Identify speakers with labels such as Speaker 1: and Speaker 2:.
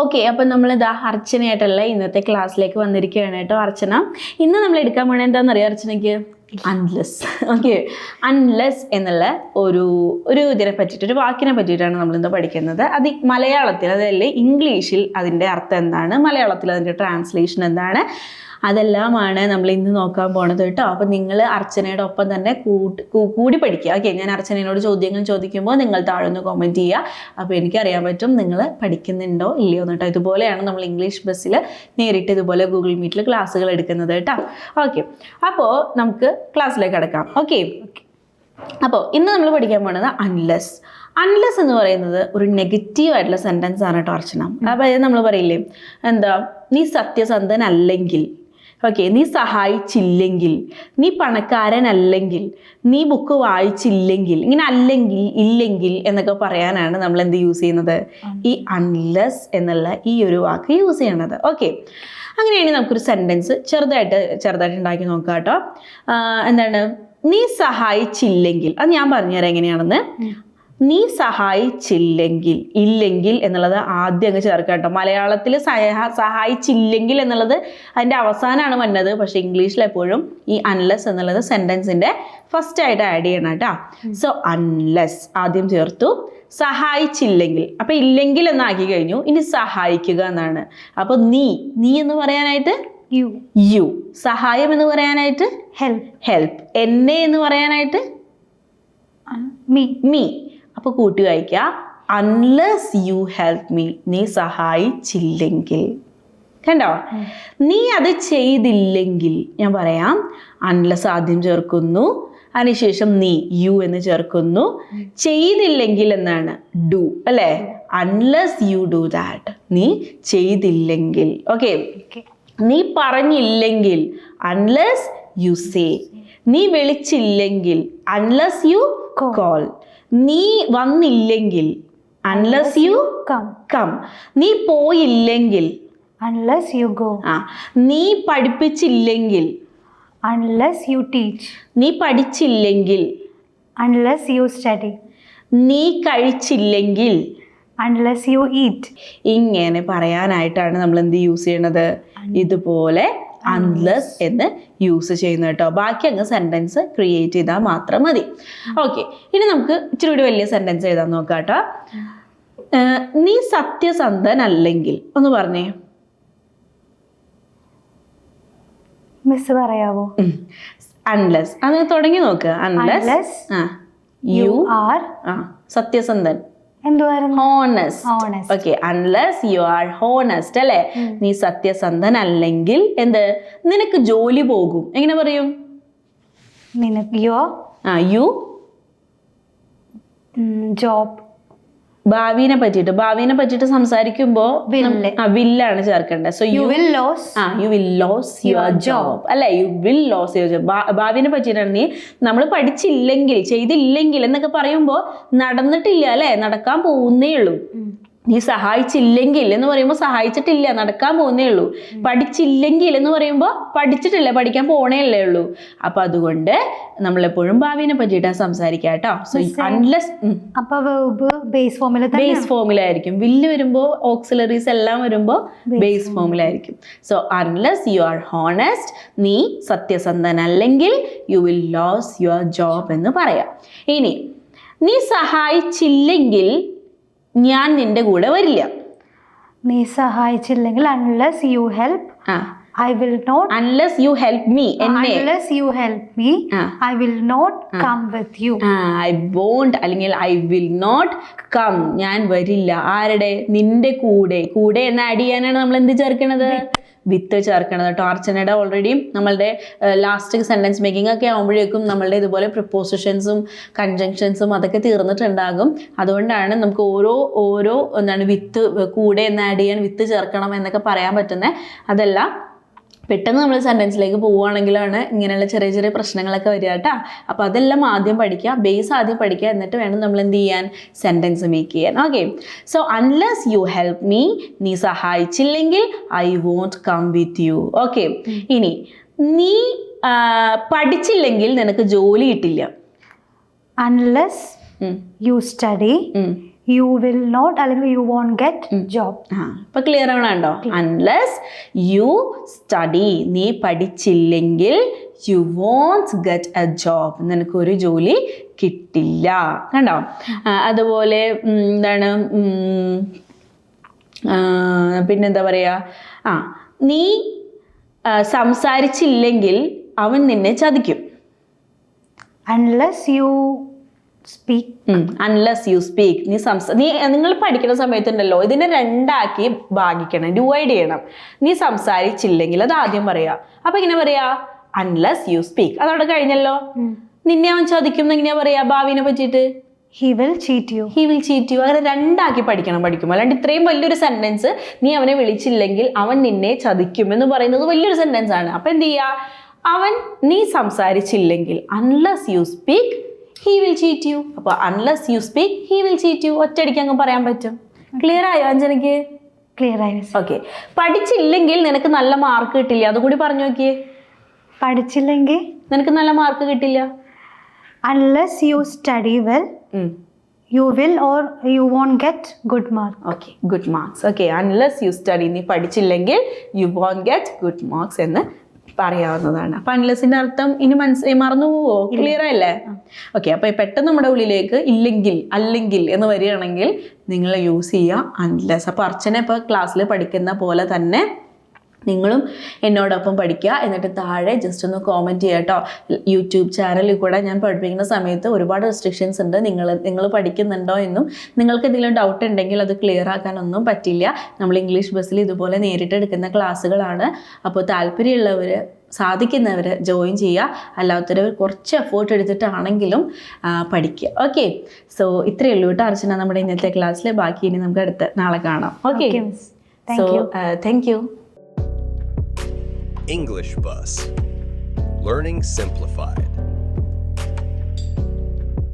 Speaker 1: Okay അപ്പം നമ്മൾ ഇതാ അർച്ചനയായിട്ടുള്ള ഇന്നത്തെ ക്ലാസ്സിലേക്ക് വന്നിരിക്കുകയാണ് കേട്ടോ അർച്ചന. ഇന്ന് നമ്മൾ എടുക്കാൻ എന്താണെന്ന് അറിയാം അർച്ചനയ്ക്ക്? അൺലെസ് ഓക്കെ അൺലെസ് എന്നുള്ള ഒരു ഒരു ഇതിനെ പറ്റിയിട്ട് ഒരു വാക്കിനെ പറ്റിയിട്ടാണ് നമ്മൾ ഇന്ന് പഠിക്കുന്നത്. അത് മലയാളത്തിൽ അതല്ലേ ഇംഗ്ലീഷിൽ അതിന്റെ അർത്ഥം എന്താണ്? മലയാളത്തിൽ അതിന്റെ ട്രാൻസ്ലേഷൻ എന്താണ്? അതെല്ലാമാണ് നമ്മൾ ഇന്ന് നോക്കാൻ പോണത് കേട്ടോ. അപ്പം നിങ്ങൾ അർച്ചനയുടെ ഒപ്പം തന്നെ കൂട്ടി കൂടി പഠിക്കുക. ഓക്കെ ഞാൻ അർച്ചനയോട് ചോദ്യങ്ങൾ ചോദിക്കുമ്പോൾ നിങ്ങൾ താഴെ ഒന്ന് കോമെന്റ് ചെയ്യുക. അപ്പോൾ എനിക്കറിയാൻ പറ്റും നിങ്ങൾ പഠിക്കുന്നുണ്ടോ ഇല്ലയോ കേട്ടോ. ഇതുപോലെയാണ് നമ്മൾ ഇംഗ്ലീഷ് ബസ്സിൽ നേരിട്ട് ഇതുപോലെ ഗൂഗിൾ മീറ്റിൽ ക്ലാസ്സുകൾ എടുക്കുന്നത് കേട്ടോ. ഓക്കെ അപ്പോൾ നമുക്ക് ക്ലാസ്സിലേക്ക് കിടക്കാം. ഓക്കെ അപ്പോൾ ഇന്ന് നമ്മൾ പഠിക്കാൻ പോണത് അൺലെസ് അൺലെസ് എന്ന് പറയുന്നത് ഒരു നെഗറ്റീവ് ആയിട്ടുള്ള സെന്റൻസ് ആണ് കേട്ടോ അർച്ചന. അതായത് നമ്മൾ പറയില്ലേ എന്താ നീ സത്യസന്ധനല്ലെങ്കിൽ ഓക്കെ നീ സഹായിച്ചില്ലെങ്കിൽ നീ പണക്കാരനല്ലെങ്കിൽ നീ ബുക്ക് വായിച്ചില്ലെങ്കിൽ ഇങ്ങനെ അല്ലെങ്കിൽ ഇല്ലെങ്കിൽ എന്നൊക്കെ പറയാനാണ് നമ്മൾ എന്ത് യൂസ് ചെയ്യുന്നത് ഈ അൺലെസ് എന്നുള്ള ഈ ഒരു വാക്ക് യൂസ് ചെയ്യണത്. ഓക്കെ അങ്ങനെയാണെങ്കിൽ നമുക്കൊരു സെന്റൻസ് ചെറുതായിട്ട് ചെറുതായിട്ട് ഉണ്ടാക്കി നോക്കാം കേട്ടോ. എന്താണ്? നീ സഹായിച്ചില്ലെങ്കിൽ അത് ഞാൻ പറഞ്ഞുതരാം എങ്ങനെയാണെന്ന്. നീ സഹായിച്ചില്ലെങ്കിൽ ഇല്ലെങ്കിൽ എന്നുള്ളത് ആദ്യം അങ്ങ് ചേർക്കാം കേട്ടോ. മലയാളത്തിൽ സഹായിച്ചില്ലെങ്കിൽ എന്നുള്ളത് അതിന്റെ അവസാനമാണ് വന്നത്. പക്ഷേ ഇംഗ്ലീഷിൽ എപ്പോഴും ഈ അൺലെസ് എന്നുള്ളത് സെന്റൻസിന്റെ ഫസ്റ്റ് ആയിട്ട് ആഡ് ചെയ്യണം കേട്ടോ. സോ അൺലെസ് ആദ്യം ചേർത്തു. സഹായിച്ചില്ലെങ്കിൽ അപ്പം ഇല്ലെങ്കിൽ എന്നാക്കി കഴിഞ്ഞു. ഇനി സഹായിക്കുക എന്നാണ്. അപ്പോൾ നീ നീ എന്ന് പറയാനായിട്ട്?
Speaker 2: യു
Speaker 1: യു സഹായം എന്ന് പറയാനായിട്ട്?
Speaker 2: ഹെൽപ്പ്
Speaker 1: ഹെൽപ്പ് എന്നെ എന്ന് പറയാനായിട്ട്?
Speaker 2: മീ
Speaker 1: മീ അപ്പോൾ കൂട്ടി വായിക്കുക അൺലെസ് യു ഹെൽപ്പ് മീ നീ സഹായിച്ചില്ലെങ്കിൽ. കണ്ടോ? നീ അത് ചെയ്തില്ലെങ്കിൽ ഞാൻ പറയാം അൺലെസ് ആദ്യം ചേർക്കുന്നു അതിനുശേഷം നീ യു എന്ന് ചേർക്കുന്നു. ചെയ്തില്ലെങ്കിൽ എന്നാണ്? ഡു അല്ലേ? അൺലെസ് യു ഡു ദാറ്റ് നീ ചെയ്തില്ലെങ്കിൽ. ഓക്കെ നീ പറഞ്ഞില്ലെങ്കിൽ അൺലെസ് യു സേ നീ വിളിച്ചില്ലെങ്കിൽ അൺലെസ് യു കോൾ നീ വന്നില്ലെങ്കിൽ അൺലെസ് യു
Speaker 2: കം
Speaker 1: കം നീ പോയില്ലെങ്കിൽ
Speaker 2: അൺലെസ് യു ഗോ
Speaker 1: ആ നീ പഠിപ്പിച്ചില്ലെങ്കിൽ
Speaker 2: അൺലെസ് യു ടീച്ച്
Speaker 1: നീ പഠിച്ചില്ലെങ്കിൽ
Speaker 2: അൺലെസ് യു സ്റ്റഡി
Speaker 1: നീ കഴിച്ചില്ലെങ്കിൽ
Speaker 2: അൺലെസ് യു ഈറ്റ്
Speaker 1: ഇങ്ങനെ പറയാനായിട്ടാണ് നമ്മൾ എന്ത് യൂസ് ചെയ്യണത്? ഇതുപോലെ അൺലെസ് എന്ന് യൂസ് ചെയ്യുന്നത് കേട്ടോ. ബാക്കി അങ്ങ് സെന്റൻസ് ക്രിയേറ്റ് ചെയ്താൽ മാത്രം മതി. ഓക്കെ ഇനി നമുക്ക് ഇച്ചിരി കൂടി വലിയ സെന്റൻസ് എഴുതാൻ നോക്കാം കേട്ടോ. നീ സത്യസന്ധൻ അല്ലെങ്കിൽ ഒന്ന് പറഞ്ഞേ.
Speaker 2: മിസ് പറയാവോ?
Speaker 1: അൺലെസ് അത് തുടങ്ങി നോക്കുക unless
Speaker 2: you are
Speaker 1: സത്യസന്ധൻ. Okay unless you are honest അല്ലേ? നീ സത്യസന്ധനല്ലെങ്കിൽ എന്ത്? നിനക്ക് ജോലി പോകും. എങ്ങനെ പറയും?
Speaker 2: നിനക്ക് യോ?
Speaker 1: ആ യു
Speaker 2: ജോബ്
Speaker 1: ഭാവിനെ പറ്റിയിട്ട്. ഭാവിനെ പറ്റിയിട്ട് സംസാരിക്കുമ്പോൾ
Speaker 2: Will.
Speaker 1: ആ വില്ലാണ് ചേർക്കേണ്ടത്. So
Speaker 2: you will lose
Speaker 1: ah you will lose your job. അല്ലെ? You will lose your job ഭാവിനെ പറ്റിയിട്ടാണ് നീ നമ്മൾ പഠിച്ചില്ലെങ്കിൽ ചെയ്തില്ലെങ്കിൽ എന്നൊക്കെ പറയുമ്പോൾ നടന്നിട്ടില്ല അല്ലെ? നടക്കാൻ പോകുന്നേ ഉള്ളൂ. നീ സഹായിച്ചില്ലെങ്കിൽ എന്ന് പറയുമ്പോൾ സഹായിച്ചിട്ടില്ല നടക്കാൻ പോകുന്നേ ഉള്ളൂ. പഠിച്ചില്ലെങ്കിൽ എന്ന് പറയുമ്പോൾ പഠിച്ചിട്ടില്ല പഠിക്കാൻ പോണേ അല്ലേ ഉള്ളൂ. അപ്പൊ അതുകൊണ്ട് നമ്മളെപ്പോഴും ഭാവിനെ പറ്റിയിട്ട് സംസാരിക്കുക കേട്ടോ. സോ അൺലെസ്
Speaker 2: ബേസ് ഫോമിൽ
Speaker 1: ബേസ് ഫോമിലായിരിക്കും വില്ല് വരുമ്പോൾ ഓക്സിലറീസ് എല്ലാം വരുമ്പോൾ base ഫോമിലായിരിക്കും so unless you are honest നീ സത്യസന്ധൻ അല്ലെങ്കിൽ you will lose your job എന്ന് പറയാം. ഇനി നീ സഹായിച്ചില്ലെങ്കിൽ ഞാൻ നിന്റെ കൂടെ വരില്ല.
Speaker 2: നീ സഹായിച്ചില്ലെങ്കിൽ unless you help I will not
Speaker 1: unless you help me എന്നെ.
Speaker 2: Unless you help me I will not come with you
Speaker 1: I won't അല്ലെങ്കിൽ ഐ വിൽ നോട്ട് കം ഞാൻ വരില്ല. ആരുടെ? നിന്റെ കൂടെ. കൂടെ എന്ന് ആഡ് ചെയ്യാനാണ് നമ്മൾ എന്ത് ചേർക്കണത് വിത്ത് ചേർക്കണത്. കേട്ടോ അർച്ചനയുടെ ഓൾറെഡി നമ്മളുടെ ലാസ്റ്റ് സെന്റൻസ് മേക്കിംഗ് ഒക്കെ ആകുമ്പോഴേക്കും നമ്മളുടെ ഇതുപോലെ പ്രിപ്പോസിഷൻസും കൺജങ്ഷൻസും അതൊക്കെ തീർന്നിട്ടുണ്ടാകും. അതുകൊണ്ടാണ് നമുക്ക് ഓരോ ഓരോ എന്താണ് വിത്ത് കൂടെ എന്ന് ആഡ് ചെയ്യാൻ വിത്ത് ചേർക്കണം എന്നൊക്കെ പറയാൻ പറ്റുന്നത് അതെല്ലാം പെട്ടെന്ന് നമ്മൾ സെന്റൻസിലേക്ക് പോവുകയാണെങ്കിലാണ് ഇങ്ങനെയുള്ള ചെറിയ ചെറിയ പ്രശ്നങ്ങളൊക്കെ വരിക കേട്ടോ അപ്പോൾ അതെല്ലാം ആദ്യം പഠിക്കുക ബേസ് ആദ്യം പഠിക്കുക എന്നിട്ട് വേണം നമ്മൾ എന്ത് ചെയ്യാൻ? സെന്റൻസ് മേക്ക് ചെയ്യാൻ. Okay so unless you help me നീ സഹായിച്ചില്ലെങ്കിൽ I won't come with you okay ഇനി നീ പഠിച്ചില്ലെങ്കിൽ നിനക്ക് ജോലി കിട്ടില്ല.
Speaker 2: Unless you study
Speaker 1: um.
Speaker 2: Will not അല്ലെങ്കിൽ യു won't ഗെറ്റ് ജോബ്
Speaker 1: ആ ഇപ്പൊ ക്ലിയർ ആവണുണ്ടോ? അൺലെസ് യു സ്റ്റഡി നീ പഠിച്ചില്ലെങ്കിൽ you won't get a job നിനക്കൊരു ജോലി കിട്ടില്ല. കണ്ടോ? അതുപോലെ എന്താണ് പിന്നെന്താ പറയുക ആ നീ സംസാരിച്ചില്ലെങ്കിൽ അവൻ നിന്നെ ചതിക്കും.
Speaker 2: Unless you speak.
Speaker 1: Unless you speak നീ സംസ നീ നിങ്ങൾ പഠിക്കുന്ന സമയത്തുണ്ടല്ലോ ഇതിനെ രണ്ടാക്കി ഭാഗിക്കണം ഡിവൈഡ് ചെയ്യണം. നീ സംസാരിച്ചില്ലെങ്കിൽ അത് ആദ്യം പറയാ. അപ്പൊ ഇങ്ങനെ പറയാ? അൺലെസ് യു സ്പീക്ക് അതവിടെ കഴിഞ്ഞല്ലോ. നിന്നെ അവൻ എന്ന് എങ്ങനെയാ പറയാ ഭാവിനെ പറ്റിയിട്ട്?
Speaker 2: He will cheat you.
Speaker 1: He will cheat you അങ്ങനെ രണ്ടാക്കി പഠിക്കണം പഠിക്കുമ്പോൾ. അല്ലാണ്ട് ഇത്രയും വലിയൊരു സെന്റൻസ് നീ അവനെ വിളിച്ചില്ലെങ്കിൽ അവൻ നിന്നെ ചതിക്കും എന്ന് പറയുന്നത് വലിയൊരു സെന്റൻസ് ആണ്. അപ്പൊ എന്ത് ചെയ്യാ? അവൻ നീ സംസാരിച്ചില്ലെങ്കിൽ unless you speak he will cheat you അപ്പോൾ unless you speak he will cheat you ഒറ്റയടിക്ക് അങ്ങ് പറയാൻ പറ്റും. ക്ലിയർ ആയോ അഞ്ജനയ്ക്ക്
Speaker 2: ക്ലിയർ ആയി
Speaker 1: ഓക്കെ പഠിച്ചില്ലെങ്കിൽ നിനക്ക് നല്ല മാർക്ക് കിട്ടില്ല. അതുകൂടി പറഞ്ഞു നോക്കിയേ.
Speaker 2: പഠിച്ചില്ലെങ്കിൽ?
Speaker 1: നിനക്ക് നല്ല മാർക്ക് കിട്ടില്ല.
Speaker 2: Unless you study well you will or you won't get good mark
Speaker 1: okay good marks okay unless you study നീ പഠിച്ചില്ലെങ്കിൽ you won't get good marks എന്ന് പറയാവുന്നതാണ്. അപ്പൊ അൺലെസിന്റെ അർത്ഥം ഇനി മനസ്സിലായി മറന്നു പോവോ? ക്ലിയർ അല്ലേ ഓക്കെ അപ്പൊ പെട്ടെന്ന് നമ്മുടെ ഉള്ളിലേക്ക് ഇല്ലെങ്കിൽ അല്ലെങ്കിൽ എന്ന് വരികയാണെങ്കിൽ നിങ്ങൾ യൂസ് ചെയ്യുക അൺലെസ് അപ്പൊ അർച്ചന ഇപ്പൊ ക്ലാസ്സിൽ പഠിക്കുന്ന പോലെ തന്നെ നിങ്ങളും എന്നോടൊപ്പം പഠിക്കുക. എന്നിട്ട് താഴെ ജസ്റ്റ് ഒന്ന് കോമന്റ് ചെയ്യുക കേട്ടോ യൂട്യൂബ് ചാനലിൽ കൂടെ ഞാൻ പഠിപ്പിക്കുന്ന സമയത്ത് ഒരുപാട് റെസ്ട്രിക്ഷൻസ് ഉണ്ട്. നിങ്ങൾ നിങ്ങൾ പഠിക്കുന്നുണ്ടോ എന്നും നിങ്ങൾക്ക് എന്തെങ്കിലും ഡൗട്ട് ഉണ്ടെങ്കിൽ അത് ക്ലിയർ ആക്കാനൊന്നും പറ്റില്ല. നമ്മൾ ഇംഗ്ലീഷ് ബസ്സിൽ ഇതുപോലെ നേരിട്ട് എടുക്കുന്ന ക്ലാസ്സുകളാണ്. അപ്പോൾ താല്പര്യമുള്ളവർ സാധിക്കുന്നവർ ജോയിൻ ചെയ്യുക. അല്ലാത്തവർ കുറച്ച് എഫേർട്ട് എടുത്തിട്ടാണെങ്കിലും പഠിക്കുക. ഓക്കെ സോ ഇത്രയേ ഉള്ളൂ കേട്ടോ അർച്ചന നമ്മുടെ ഇന്നത്തെ ക്ലാസ്സിൽ ബാക്കി ഇനി നമുക്ക് അടുത്ത നാളെ കാണാം. Okay. So. Thank you
Speaker 3: English Bus. Learning Simplified.